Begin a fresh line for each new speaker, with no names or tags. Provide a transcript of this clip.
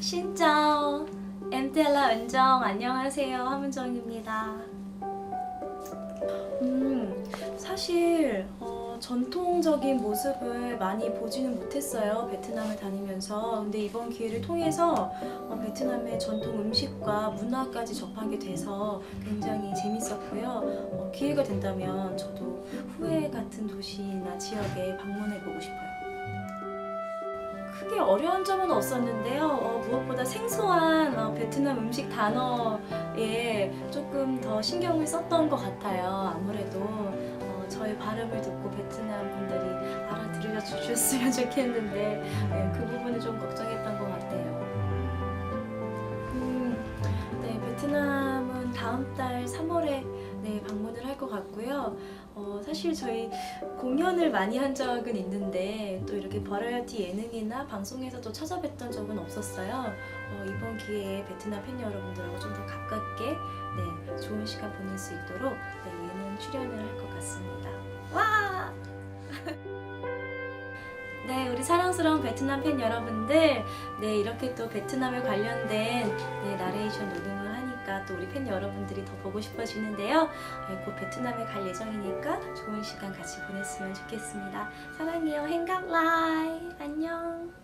신짜오 엠텔라 은정 안녕하세요 함은정입니다. 음 사실 어, 전통적인 모습을 많이 보지는 못했어요 베트남을 다니면서 근데 이번 기회를 통해서 어, 베트남의 전통 음식과 문화까지 접하게 돼서 굉장히 재밌었고요 어, 기회가 된다면 저도 후회 같은 도시나 지역에 방문해 보고 싶어요. 크게 어려운 점은 없었는데요. 어, 무엇보다 생소한 어, 베트남 음식 단어에 조금 더 신경을 썼던 것 같아요. 아무래도 어, 저의 발음을 듣고 베트남 분들이 알아들여 주셨으면 좋겠는데 네, 그 부분을 좀 걱정했던 것 같아요. 음, 네, 베트남은 다음 달 3월에 네, 방문을 할 것 같고요. 어, 사실 저희 공연을 많이 한 적은 있는데 또 이렇게 버라이어티 예능이나 방송에서도 찾아뵀던 적은 없었어요. 어, 이번 기회에 베트남 팬 여러분들하고 좀 더 가깝게 네, 좋은 시간 보낼 수 있도록 네, 예능 출연을 할 것 같습니다. 와! 네, 우리 사랑스러운 베트남 팬 여러분들, 네, 이렇게 또 베트남에 관련된 우리 팬 여러분들이 더 보고 싶어지는데요. 네, 곧 베트남에 갈 예정이니까 좋은 시간 같이 보냈으면 좋겠습니다. 사랑해요. 행각라이. 안녕.